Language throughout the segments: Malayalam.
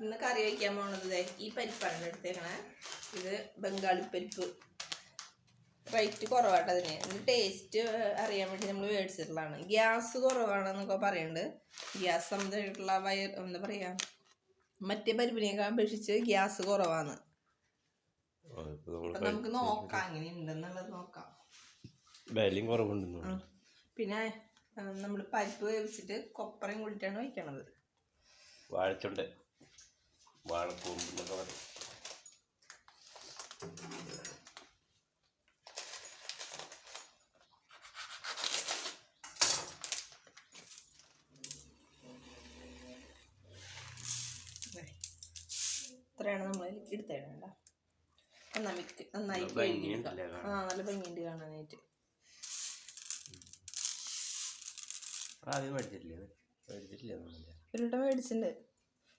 ഇന്ന് കറി വയ്ക്കാൻ പോണത് ഈ പരിപ്പാണ് എടുത്തേക്കണേ ഇത് ബംഗാളി പരിപ്പ്. റേറ്റ് കുറവാട്ടോ അതിന്. ഇതിന് ടേസ്റ്റ് അറിയാൻ വേണ്ടി നമ്മൾ മേടിച്ചിട്ടുള്ളതാണ്. ഗ്യാസ് കുറവാണെന്നൊക്കെ പറയുന്നുണ്ട് ഗ്യാസ് സംബന്ധമായിട്ടുള്ള വയർ എന്താ പറയുക മറ്റേ പരിപ്പിനെയൊക്കെ അപേക്ഷിച്ച് ഗ്യാസ് കുറവാണ്. നമുക്ക് നോക്കാം അങ്ങനെ ഉണ്ടെന്നുള്ളത് നോക്കാം. വിലയും കുറവുണ്ടെന്നു ഉം. പിന്നെ നമ്മൾ പരിപ്പ് വേവിച്ചിട്ട് കൊപ്പറയും കൂടിയിട്ടാണ് വയ്ക്കണത്. വാഴച്ചുണ്ട്. വാഴക്കൂമ്പെന്നൊക്കെ പറയും ദേ. ഇത്രയാണ് നമ്മൾ എടുത്തേടേണ്ട. നന്നായി നന്നായി ആ നല്ല ഭംഗിയുണ്ട് കാണാനായിട്ട്. ആദ്യം മേടിച്ചിട്ടില്ലേ? അത്? മേടിച്ചിട്ടില്ലേ? നമ്മളില്ല ഒരു വട്ടം മേടിച്ചിട്ടുണ്ട്.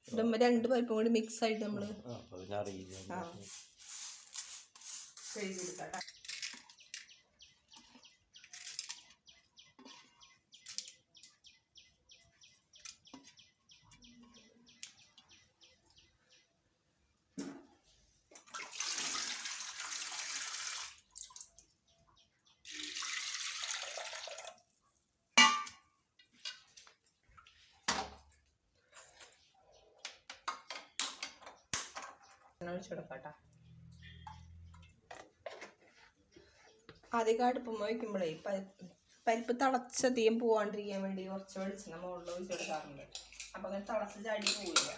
ഇടുമ്പോൾ രണ്ട് പരിപ്പും കൂടി മിക്സ് ആയിട്ട് നമ്മൾ ആ അപ്പോൾ ഒഴിച്ചു കൊടുക്കാട്ടോ. ആദ്യം അടുപ്പം വയ്ക്കുമ്പോഴേ പരിപ്പ് പരിപ്പ് തിളച്ചധികം പോവാണ്ടിരിക്കാൻ വേണ്ടി കുറച്ച് വെളിച്ചെണ്ണ മുകളിൽ ഒഴിച്ച് കൊടുക്കാറുണ്ട്. അപ്പം അങ്ങനെ തിളച്ച് ചാടി പോവില്ല.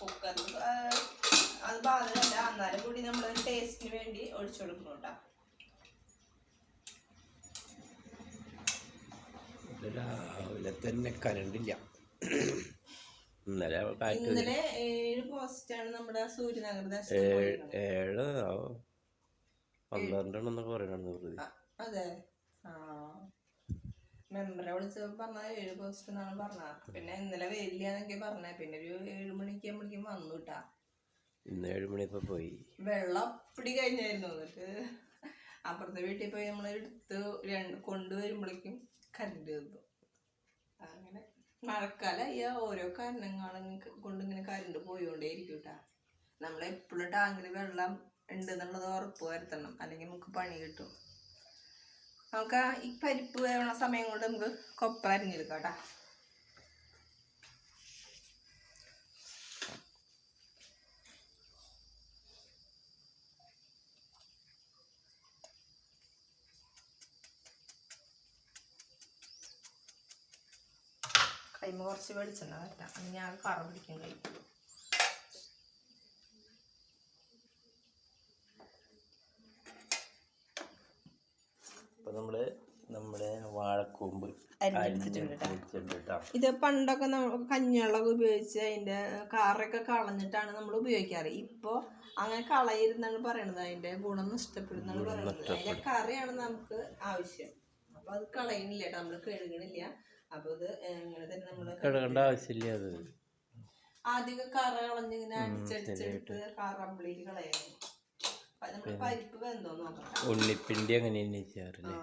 കുക്കറിൽ അത് ബാധകമല്ല എന്നാലും കൂടി നമ്മൾ ടേസ്റ്റിന് വേണ്ടി ഒഴിച്ചു കൊടുക്കുന്നു കേട്ടോ രാവിലെ തന്നെ കരണ്ടില്ല. ഇന്നലെ കാറ്റ് ഇന്നലെ ഏഴ് പോസ്റ്റാണ് നമ്മുടെ സൂര്യനഗർ ദർശനം ഏഴ് പോയിരുന്നത്. ഏഴ് ആ, പന്ത്രണ്ടെണ്ണെന്നൊക്കെ പറയണു ആ, അതെ. ആ മെമ്പറെ വിളിച്ചപ്പോൾ പറഞ്ഞ ഏഴ് പോസ്റ്റ് എന്നാണ് പറഞ്ഞത്. പിന്നെ ഇന്നലെ വരില്ല എന്നൊക്കെ പറഞ്ഞ. പിന്നെ ഒരു ഏഴ് മണിക്ക് ആകുമ്പോഴേക്കും വന്നു കേട്ടാ ഇന്ന് ഏഴ് മണിയപ്പോൾ പോയി. വെള്ളം പിടി കഴിഞ്ഞായിരുന്നു. എന്നിട്ട് അപ്പുറത്തെ വീട്ടിൽ പോയി നമ്മൾ എടുത്ത് രണ്ട് കൊണ്ടുവരുമ്പോഴേക്കും കരണ്ട് തീർന്നു അങ്ങനെ മഴക്കാലം ഈ ഓരോ കാരണങ്ങളും കൊണ്ട് ഇങ്ങനെ കരണ്ട് പോയിക്കൊണ്ടേയിരിക്കും കേട്ടാ നമ്മളെപ്പോഴും ടാങ്കിൽ വെള്ളം ഉണ്ട് എന്നുള്ളത് ഉറപ്പ് വരുത്തണം. അല്ലെങ്കിൽ നമുക്ക് പണി കിട്ടും. നമുക്ക് ഈ പരിപ്പ് വേവണ സമയം കൊണ്ട് നമുക്ക് കൊപ്പ അരിഞ്ഞെടുക്കാം കൈമ കുറച്ച് വെളിച്ചെണ്ണ വരട്ടാം. അങ്ങനെ ഞാൻ കറ പിടിക്കാൻ കഴിയും. ഇപ്പം നമ്മൾ നമ്മുടെ വാഴക്കൂമ്പ് അരിഞ്ഞെടുത്തിട്ടുണ്ട് കേട്ടോ ഇത് പണ്ടൊക്കെ നമ്മൾ കഞ്ഞിവെള്ളമൊക്കെ ഉപയോഗിച്ച് അതിന്റെ കാറൊക്കെ കളഞ്ഞിട്ടാണ് നമ്മൾ ഉപയോഗിക്കാറ്. ഇപ്പോൾ അങ്ങനെ കളയരുന്നാണ് പറയണത്. അതിന്റെ ഗുണം നഷ്ടപ്പെടുന്നാണ് പറയുന്നത് അതിന്റെ കറിയാണ് നമുക്ക് ആവശ്യം. അപ്പോൾ അത് കളയണില്ല കേട്ടോ നമ്മൾ കഴുകണില്ല. അപ്പോൾ ഇത് ഇങ്ങനെ തന്നെ നമ്മൾ കഴുകേണ്ട ആവശ്യമില്ല അത്. ആദ്യമൊക്കെ കറ കളഞ്ഞിങ്ങനെ അടിച്ചടിച്ചെടുത്ത് കറ കംപ്ലീറ്റ് കളയായിരുന്നു. അപ്പം നമ്മൾ പരിപ്പ് വെന്തോ നോക്കാം. ഉണ്ണിപ്പിണ്ടി അങ്ങനെ തന്നെ ചെയ്യാറില്ലേ?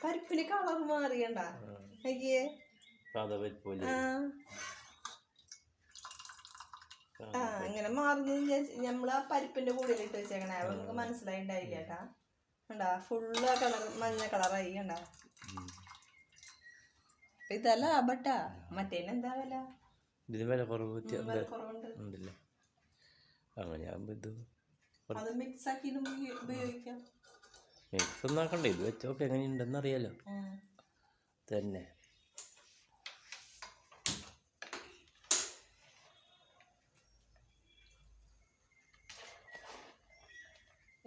പരിപ്പിന് കളർ മാറിയണ്ട. അയ്യേ. ആ. ആ ഇങ്ങനെ മാറുന്നത് നമ്മൾ ആ പരിപ്പിന്റെ കൂടെ ഇട്ട് വെച്ചേക്കണേ. അപ്പൊ നമുക്ക് മനസ്സിലായിണ്ടായില്ല കേട്ടാ കണ്ടാ? ഫുള്ള് കളർ മഞ്ഞ കളറായി കണ്ടാ? ഇതല്ല ബട്ടാ. മറ്റേനെന്താ വില? ഇതിന് വില കുറവ് വ്യത്യ- വില കുറവുണ്ട്. ഉണ്ടല്ലേ? അങ്ങനെ ഇത് അത് മിക്സ് ആക്കി ഉപയോഗിക്കാം. മിക്സ് ഒന്നാക്കണ്ടേ? ഇത് വെച്ചോക്കെ. എങ്ങനെയുണ്ടെന്ന് അറിയാലോ തന്നെ.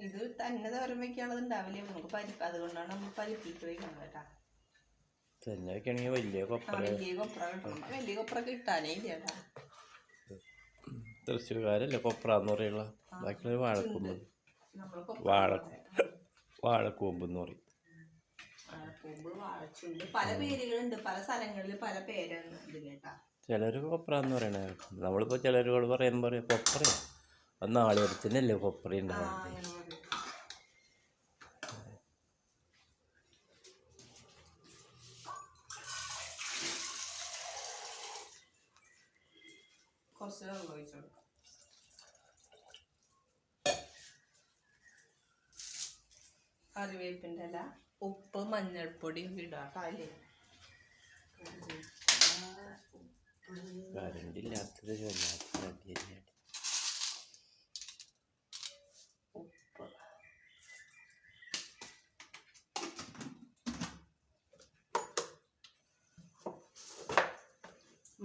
ഇത് തന്നെ തോരൻ വെക്കാനുള്ളത് ഉണ്ടാവില്ല? നമുക്ക് പരിപ്പ് അതുകൊണ്ടാണ് നമ്മൾ പരിപ്പിട്ട് വെക്കുന്നത് കേട്ടാ. തന്നെ വെക്കണെങ്കിൽ വലിയ ആ കൊപ്പര വലിയ കൊപ്ര കിട്ടണം. വലിയ കൊപ്ര കിട്ടാനേ ഇല്ല കേട്ടാ. തൃശ്ശൂർകാരല്ലേ കൊപ്ര എന്ന് പറയുള്ള ബാക്കിയുള്ള വാഴക്കൂമ്പ്. കൊപ്ര വാഴ വാഴക്കൂമ്പ് എന്ന് പറയും. വാഴക്കൂമ്പ് വാഴച്ചുണ്ട്. പല പേരുകളുണ്ട്. പല സ്ഥലങ്ങളിൽ പല പേരാണ് കേട്ടാ. ചിലർ കൊപ്ര എന്ന് പറയണേ നമ്മളിപ്പോൾ ചിലരോട് പറയുമ്പോൾ പറയാം കൊപ്രയോ. അത് നാളികേരത്തിനല്ലേ കൊപ്പറി ഉണ്ടാവുന്നത് അങ്ങനെ പറയും. കുറച്ച് വെള്ളം ഒഴിച്ചു കൊടുക്കാം കറിവേപ്പിന്റെ ഇല ഉപ്പ് മഞ്ഞൾപ്പൊടി ഇടാം അല്ലേ? കറണ്ട് ഇല്ലാത്തത് വല്ലാത്ത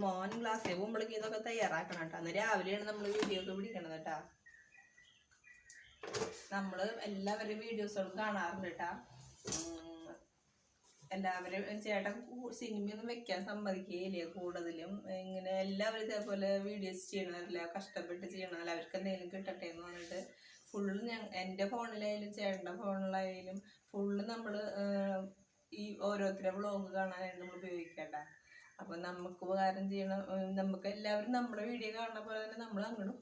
മോൻ ക്ലാസ്സിൽ പോകുമ്പോഴേക്ക് ഇതൊക്കെ തയ്യാറാക്കണം കേട്ടോ അന്ന് രാവിലെയാണ് നമ്മൾ വീഡിയോ പിടിക്കണത് കേട്ടാ നമ്മൾ എല്ലാവരും വീഡിയോസുകളും കാണാറുണ്ട് കേട്ടാ എല്ലാവരും ചേട്ടൻ സിനിമയൊന്നും വെക്കാൻ സമ്മതിക്കുകയില്ല കൂടുതലും? ഇങ്ങനെ എല്ലാവരും ഇതേപോലെ വീഡിയോസ് ചെയ്യണമല്ല കഷ്ടപ്പെട്ട് ചെയ്യണമല്ല അവർക്ക് എന്തെങ്കിലും കിട്ടട്ടെ എന്ന് പറഞ്ഞിട്ട് ഫുള്ള് ഞാൻ എന്റെ ഫോണിലായാലും ചേട്ടന്റെ ഫോണിലായാലും ഫുള്ള് നമ്മൾ ഈ ഓരോരുത്തരുടെ വ്ളോഗ് കാണാനായിട്ട് നമ്മൾ ഉപയോഗിക്കേണ്ട. അപ്പൊ നമുക്ക് ഉപകാരം ചെയ്യണം. നമുക്ക് എല്ലാവരും നമ്മുടെ വീഡിയോ കാണുന്ന പോലെ തന്നെ നമ്മൾ അങ്ങോട്ടും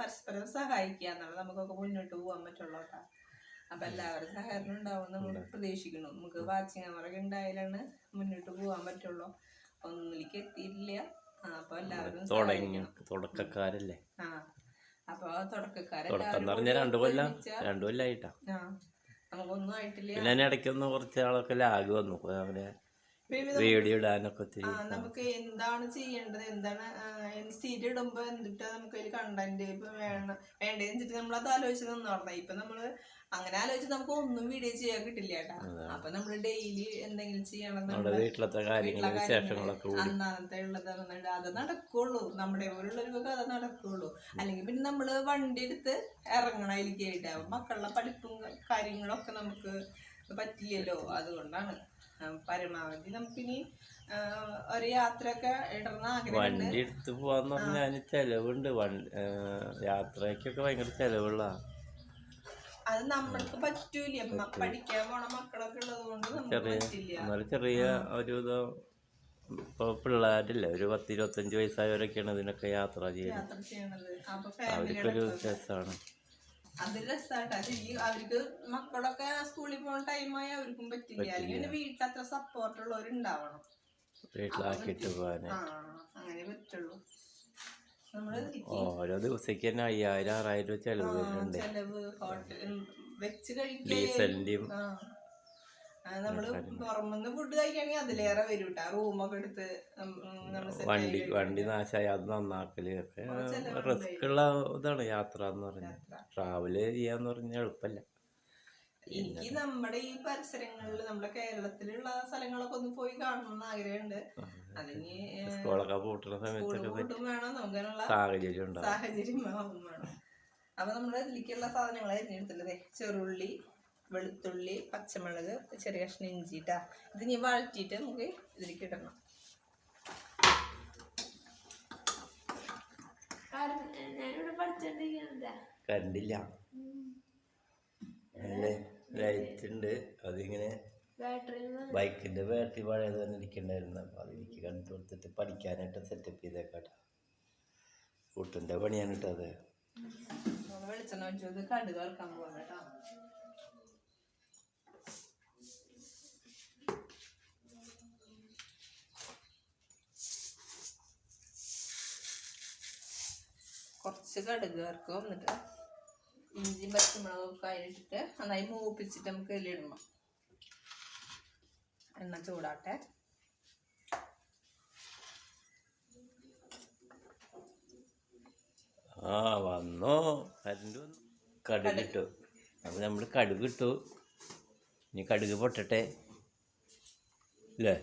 പരസ്പരം സഹായിക്കുക എന്നുള്ളത് നമുക്കൊക്കെ മുന്നോട്ട് പോകാൻ പറ്റുള്ളൂ കേട്ടോ. അപ്പൊ എല്ലാവരും സഹകരണം ഉണ്ടാവും നമ്മൾ പ്രതീക്ഷിക്കണം നമുക്ക് വാച്ചിങ് അവറൊക്കെ ഉണ്ടായാലാണ് മുന്നോട്ട് പോകാൻ പറ്റുള്ളൂ. ഒന്നിലേക്ക് എത്തിയിട്ടില്ല. ആ, അപ്പൊ എല്ലാവരും. തുടക്കക്കാരല്ലേ? ആ. അപ്പൊ തുടക്കക്കാരെ രണ്ടു കൊല്ലം. രണ്ടു കൊല്ലായിട്ടാ. നമുക്കൊന്നും ആയിട്ടില്ല. പിന്നെ അതിന് ഇടയ്ക്കൊന്ന് കുറച്ച് ആളൊക്കെ ലാഗ് വന്നു. അവരെ വീഡിയോ ഇടാനൊക്കെ ഒത്തിരി നമുക്ക് എന്താണ് ചെയ്യേണ്ടത്? എന്താണ് സ്ഥിരം ഇടുമ്പോ എന്തിട്ടാ നമുക്ക് അതിൽ കണ്ടന്റ് ഇപ്പൊ വേണം വേണ്ടതെന്ന് വെച്ചിട്ട് നമ്മൾ അത് ആലോചിച്ച് നിന്നോർന്ന ഇപ്പൊ നമ്മൾ അങ്ങനെ ആലോചിച്ച് നമുക്ക് ഒന്നും വീഡിയോ ചെയ്യാൻ കിട്ടില്ല കേട്ടാ. അപ്പൊ നമ്മൾ ഡെയിലി എന്തെങ്കിലും ചെയ്യണം വീട്ടിലത്തെ അന്നത്തെ വിശേഷങ്ങളൊക്കെ കൂടി. അന്നാമത്തെ ഉള്ളത് അത് നടക്കുള്ളൂ. നമ്മുടെ പോലുള്ളവർക്കൊക്കെ അത് നടക്കുള്ളൂ. അല്ലെങ്കിൽ പിന്നെ നമ്മൾ വണ്ടി എടുത്ത് ഇറങ്ങണായിരിക്കും മക്കളുടെ പഠിപ്പും കാര്യങ്ങളൊക്കെ നമുക്ക് പറ്റില്ലല്ലോ അതുകൊണ്ടാണ്. പരമാവധി. നമുക്കിനി ഒരു യാത്രയൊക്കെ ഇടണം ആഗ്രഹമുണ്ട്. വണ്ടി എടുത്ത് പോവാന്ന് പറഞ്ഞാൽ ചെലവുണ്ട്. വണ്ടി യാത്രയ്ക്കൊക്കെ ഭയങ്കര ചെലവുള്ള അത് നമ്മൾക്ക് പറ്റൂല പഠിക്കാൻ പോണ മക്കളൊക്കെ ഉള്ളത് കൊണ്ട് നമുക്ക് ചെറിയ പറ്റില്ല. എന്നാലും ചെറിയ ഒരു ഇപ്പൊ പിള്ളേരില്ല. ഒരു പത്ത് ഇരുപത്തഞ്ച് വയസ്സായവരൊക്കെയാണ് ഇതിനൊക്കെ യാത്ര ചെയ്യുന്നത് അവർക്കൊരു ചെയ്യണത് അപ്പൊ രസമായിട്ടാ അത് രസാട്ടാ അവർക്ക് മക്കളൊക്കെ സ്കൂളിൽ പോകുന്ന ടൈമായി അവർക്കും പറ്റില്ല. അല്ലെങ്കിൽ വീട്ടിൽ അത്ര സപ്പോർട്ട് ഉള്ളവരുണ്ടാവണം. വീട്ടിലാക്കിയിട്ട് പോകാന്. അങ്ങനെ പറ്റുള്ളൂ. ഓരോ ദിവസത്തേക്ക് തന്നെ അയ്യായിരം ആറായിരം ചെലവ് ചെലവ് വെച്ച് ആ, നമ്മൾ പുറമെന്ന് ഫുഡ് കഴിക്കുകയാണെങ്കിൽ അതിലേറെ വരും കേട്ടോ റൂമൊക്കെ എടുത്ത് വണ്ടി വണ്ടി നാശമായി അത് നന്നാക്കൽ. ഒക്കെ റിസ്ക് ഉള്ള ഇതാണ് യാത്ര എന്ന് പറഞ്ഞാൽ ട്രാവൽ ചെയ്യാന്ന് പറഞ്ഞാൽ എളുപ്പല്ല. എനിക്ക് നമ്മുടെ ഈ പരിസരങ്ങളിൽ നമ്മുടെ കേരളത്തിലുള്ള സ്ഥലങ്ങളൊക്കെ ഒന്ന് പോയി കാണണം എന്ന് ആഗ്രഹമുണ്ട്. അല്ലെങ്കിൽ സ്കൂളൊക്കെ പൂട്ടുന്ന സമയത്തൊക്കെ വേണം. നമുക്കതിനുള്ള സാഹചര്യം സാഹചര്യം വേണം. അപ്പൊ നമ്മൾ ഇതിലേക്കുള്ള സാധനങ്ങളായിരുന്നു അരിഞ്ഞെടുത്തില്ലേ ചെറുള്ളി വെളുത്തുള്ളി പച്ചമുളക് ചെറിയ കഷ്ണം ഇഞ്ചിട്ടാ ഇത് ഇനി വഴറ്റിയിട്ട് നമുക്ക് ഇതിലേക്ക് ഇടണം. കറണ്ടില്ല ലൈറ്റ് ഉണ്ട്. അതിങ്ങനെ ബൈക്കിന്റെ ബാറ്ററി പഴയത് തന്നെ ഇരിക്കണ്ടായിരുന്നു. അപ്പൊ അത് എനിക്ക് കണ്ടു കൊടുത്തിട്ട് പഠിക്കാനായിട്ട് സെറ്റപ്പ് ചെയ്തേക്കാട്ടെ. കൂട്ടിന്റെ പണിയാണ് കേട്ടോ അത്. വെളിച്ചെണ്ണ ഒഴിച്ചത് കടുക് വറുക്കാൻ പോകാം കേട്ടോ. കുറച്ച് കടുക് വറുക്കും എന്നിട്ട് ഇഞ്ചി പച്ചമുളകൊക്കെ അതിലിട്ടിട്ട് നന്നായി മൂപ്പിച്ചിട്ട് നമുക്ക് ഇതിലിടണം എണ്ണ ചൂടാട്ടെ ആ വന്നോ. കരണ്ട് വന്നു. കടുക് ഇട്ടു. അപ്പൊ നമ്മൾ കടുക് ഇട്ടു. ഇനി കടുക് പൊട്ടട്ടെ. അല്ലേ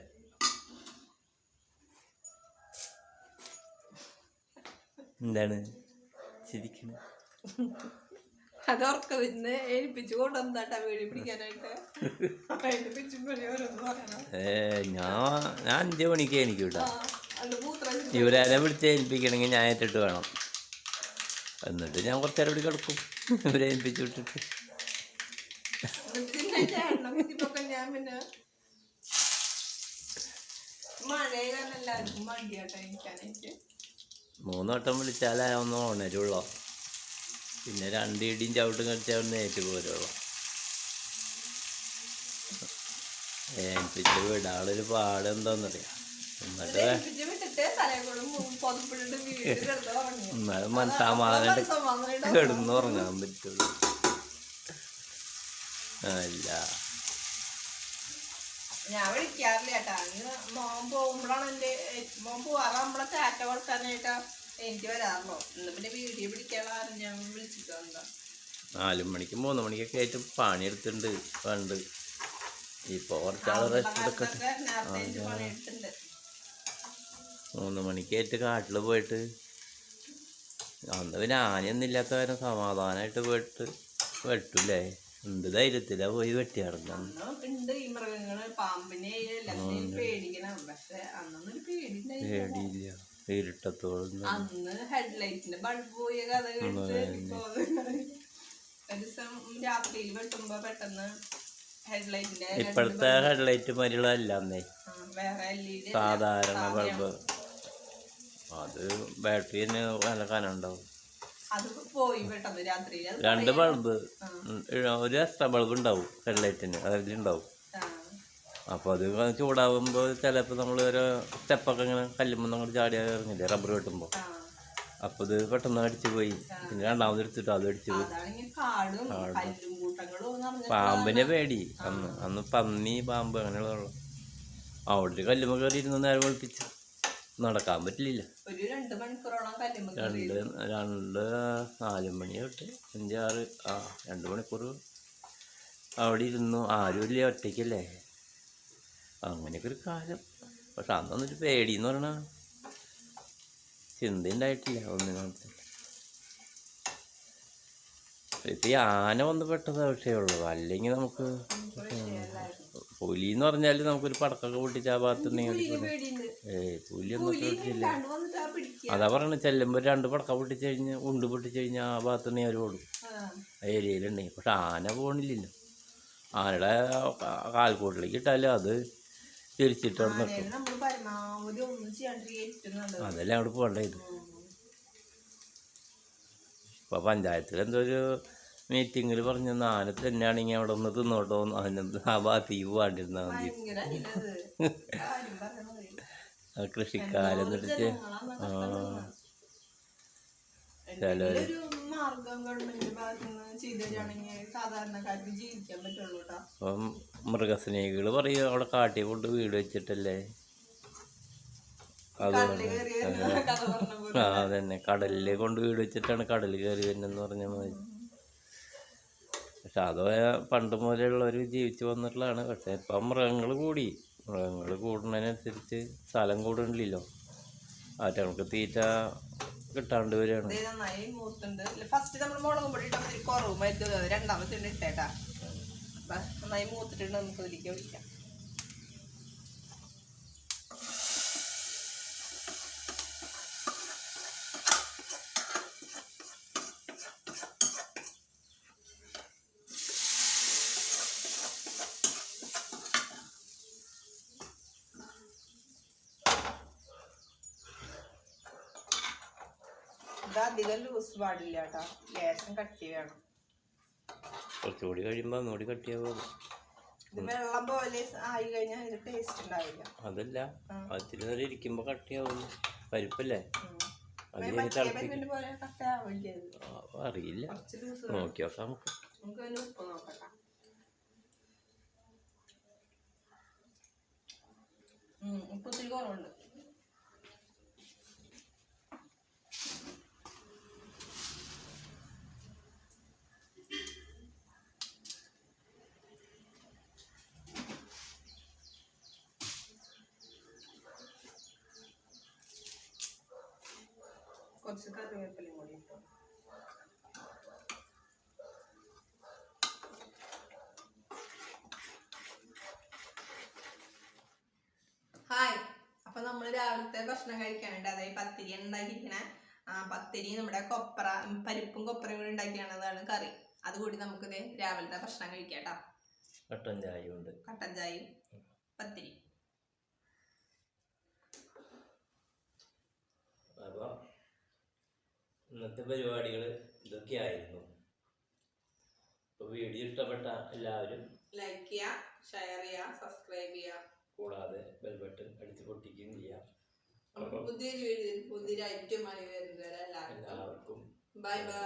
എന്താണ്? ചിരിക്കണ അത് ഉറക്ക വരുന്ന് ഏൽപ്പിച്ചു കൊണ്ടുവന്നാട്ടാ വീട് പിടിക്കാനായിട്ട്. ഏ ഞാൻ ഞാൻ അഞ്ച് മണിക്ക് എനിക്ക് വിട്ടാ ഇവരെ ഇവരാരെ വിളിച്ച് ഏൽപ്പിക്കണമെങ്കിൽ ഞാൻ ഏറ്റിട്ട് വേണം. എന്നിട്ട് ഞാൻ കുറച്ച് നേരം ഇവിടെ കിടക്കും. ഇവരെ ഏൽപ്പിച്ചു വിട്ടിട്ട്. പിന്നെ പിന്നെ കാരണം എല്ലാവർക്കും മടിയാട്ടോ എനിക്കാണെനിക്ക് മൂന്ന് വട്ടം വിളിച്ചാലേ ഒന്ന് ഉണരുള്ളൂ? പിന്നെ രണ്ട് ഇടിയും ചവിട്ടും കടിച്ചാൽ ഒന്ന് ഏറ്റു പോരുള്ളൂ? ഏൽപ്പിച്ച് വിടാളൊരു പാട് എന്താന്നറിയാം? എന്നിട്ട് എന്നാലും മനസ്സമാധാനം സമാധാനം കിടന്നുറങ്ങാൻ പറ്റുള്ളൂ. അല്ല ഞാൻ വിളിക്കാറില്ല ചേട്ടാ അന്ന് മോൻ പോകുമ്പോഴാണ് എന്റെ മോൻ ആറ്റ ചാറ്റ കൊടുക്കാനായിട്ടാ എനിക്ക് വരാറുള്ളൂ. ഇന്ന് പിന്നെ വീഡിയോ പിടിക്കാനുള്ള ഞാൻ വിളിച്ചിട്ടുണ്ട്. നാല് മണിക്ക് മൂന്ന് മണിക്കൊക്കെ ആയിട്ട് പണിയെടുത്തിട്ടുണ്ട് പണ്ട്. ഇപ്പോൾ കുറച്ചാൾ റെസ്റ്റ് എടുക്കട്ടെ നേരത്തെ നേരത്തെ എനിക്ക് പണിയെടുത്തിട്ടുണ്ട്. മൂന്ന് മണിക്കായിട്ട് കാട്ടിൽ പോയിട്ട്. അന്ന് പിന്നെ ആനയൊന്നും ഇല്ലാത്ത കാര്യം സമാധാനമായിട്ട് പോയിട്ട് വെട്ടൂലേ എന്ത് ധൈര്യത്തിലാ പോയി വെട്ടി ഉണ്ടായില്ല. പേടിയില്ല. ഇരുട്ടത്തോളം അന്ന് ഹെഡ്ലൈറ്റിന്റെ ബൾബ് പോയ കഥ ഒരു ദിവസം രാത്രിയിൽ വെട്ടുമ്പോ പെട്ടെന്ന് ഹെഡ്ലൈറ്റിന്റെ ഇപ്പോഴത്തെ ഹെഡ്ലൈറ്റ് മരികളല്ല സാധാരണ ബൾബ്. അത് ബാറ്ററി തന്നെ നല്ല കനം ഉണ്ടാവും അത് പോയി പെട്ടെന്ന് രണ്ട് ബൾബ്. ഒരു എക്സ്ട്രാ ബൾബ് ഉണ്ടാവും ഹെഡ്ലൈറ്റിന് അതിലുണ്ടാവും. ഉണ്ടാവും അപ്പോൾ അത് ചൂടാവുമ്പോൾ ചിലപ്പോൾ നമ്മൾ ഒരു സ്റ്റെപ്പൊക്കെ ഇങ്ങനെ കല്ലുമ്പോൾ നമ്മൾ ചാടി ഇറങ്ങില്ലേ റബ്ബർ വെട്ടുമ്പോൾ അപ്പൊ അപ്പോൾ ഇത് പെട്ടെന്ന് അടിച്ചു പോയി. പിന്നെ രണ്ടാമത് എടുത്തിട്ട് അത് അടിച്ചു പോയി. പാമ്പിനെ പേടി. അന്ന് അന്ന് പന്നി പാമ്പ് അങ്ങനെയുള്ള അവിടെ കല്ലുമ്പോൾ കയറി ഇരുന്ന് നേരം വെളുപ്പിച്ചു. നടക്കാൻ പറ്റില്ല. രണ്ട് രണ്ട് നാല് മണി തൊട്ട് അഞ്ചാറ് ആ രണ്ട് മണിക്കൂർ അവിടെ ഇരുന്നു. ആരും ഇല്ല? ഒറ്റയ്ക്കല്ലേ? അങ്ങനെയൊക്കെ ഒരു കാലം. പക്ഷെ അന്നൊന്നൊരു പേടി എന്ന് പറഞ്ഞാൽ ചിന്ത ഉണ്ടായിട്ടില്ല ഒന്നിനകത്ത് ഇപ്പം ഈ ആന വന്ന് പെട്ടത് വിഷയമുള്ളൂ. അല്ലെങ്കിൽ നമുക്ക് പുലി എന്ന് പറഞ്ഞാൽ നമുക്കൊരു പടക്കൊക്കെ പൊട്ടിച്ച് ആ ഭാഗത്തുണ്ടെങ്കിൽ ഏ പുലിയൊന്നും പൊട്ടിച്ചില്ല അതാ പറയണത് ചെല്ലുമ്പോൾ രണ്ട് പടക്ക പൊട്ടിച്ച് കഴിഞ്ഞ് ഉണ്ട് പൊട്ടിച്ച് കഴിഞ്ഞാൽ ആ ഭാഗത്തുനിന്ന് അവർ ഓടും. ആ. ഏരിയയിലുണ്ടെങ്കിൽ. പക്ഷെ ആന പോണില്ലല്ലോ. ആനയുടെ കാൽക്കൂട്ടിലേക്ക് ഇട്ടാലും അത് തിരിച്ചിട്ട് അവിടെ നിൽക്കും അതല്ലേ അവിടെ പോകേണ്ടത് ഇപ്പൊ പഞ്ചായത്തിൽ എന്തോ ഒരു മീറ്റിങ്ങിൽ പറഞ്ഞു ആന തന്നെയാണെങ്കിൽ അവിടെ ഒന്ന് തിന്നോട്ടോ. അവനത് ആ ഭാഗത്തേക്ക് പോകാണ്ടിരുന്നാൽ മതി. കൃഷിക്കാരൻ പറ്റുള്ളൂ കേട്ടോ അപ്പം മൃഗസ്നേഹികൾ പറയും അവിടെ കാട്ടി കൊണ്ട് വീട് വെച്ചിട്ടല്ലേ? അത് കടൽ ആ. അതന്നെ. കടലിൽ കൊണ്ട് വീട് വെച്ചിട്ടാണ് കടൽ കയറി വരുന്നെന്ന് പറഞ്ഞാൽ മതി പക്ഷെ അത് പണ്ട് മുതലുള്ളവർ ജീവിച്ചു വന്നിട്ടുള്ളതാണ്. പക്ഷെ ഇപ്പം മൃഗങ്ങൾ കൂടി. മൃഗങ്ങൾ കൂടുന്നതിനനുസരിച്ച് സ്ഥലം കൂടുന്നില്ലല്ലോ. ആറ്റങ്ങൾക്ക് തീറ്റ കിട്ടാണ്ട് വരികയാണ്. ഇത് നന്നായി മൂത്തുണ്ട്. ഫസ്റ്റ് നമ്മൾ മുളകും പൊടി ഇട്ടാൽ മതി കുറവ് മരുന്ന് രണ്ടാമത്തെ ഇട്ടേട്ടാ നന്നായി മൂത്തിട്ടുണ്ട് നമുക്ക് ഇതിലേക്ക് ഒഴിക്കാം. അധികം ലൂസ് പാടില്ല കേട്ടോ. ലേശം കട്ടി വേണം. കുറച്ചുകൂടി കഴിയുമ്പോൾ ഒന്നുകൂടി കട്ടിയാവും ഇത് വെള്ളം പോലെ ആയി കഴിഞ്ഞാൽ ഇത് ടേസ്റ്റ് ഉണ്ടാവില്ല. അതല്ല അതിൽ നേരം ഇരിക്കുമ്പോൾ കട്ടിയാവും പരിപ്പല്ലേ? അറിയില്ല. നോക്കി നോക്കാം നമുക്ക്. ഉപ്പ് നോക്കട്ടെ ഉപ്പ് കുറവുണ്ട്. കുറച്ച് കറിവേപ്പിലയും കൂടി ഇട്ടു. ഹായ്. അപ്പൊ നമ്മൾ രാവിലത്തെ ഭക്ഷണം കഴിക്കാനുണ്ട്. അതായത് പത്തിരി ഉണ്ടാക്കിയിരിക്കണ. ആ പത്തിരി നമ്മുടെ കൊപ്ര പരിപ്പും കൊപ്രയും കൂടി ഉണ്ടാക്കിയാണതാണ് കറി. അതുകൂടി നമുക്കിത് രാവിലത്തെ ഭക്ഷണം കഴിക്കാം കേട്ടോ കട്ടൻ ചായ ഉണ്ട്. കട്ടൻ ചായയും പത്തിരി. ഇന്നത്തെ പരിപാടികൾ ഇതൊക്കെയായിരുന്നു. അപ്പോൾ വീഡിയോ ഇഷ്ടപ്പെട്ട എല്ലാവരും ലൈക്ക് ചെയ്യുക ഷെയർ ചെയ്യുക സബ്സ്ക്രൈബ് ചെയ്യുക കൂടാതെ ബെൽ ബട്ടൺ അടിച്ച് പൊട്ടിക്കുകയും ചെയ്യാം. പുതിയൊരു വീഡിയോ പുതിയൊരു ഐറ്റം ആയി വരുന്നവരെ എല്ലാവർക്കും. Bye bye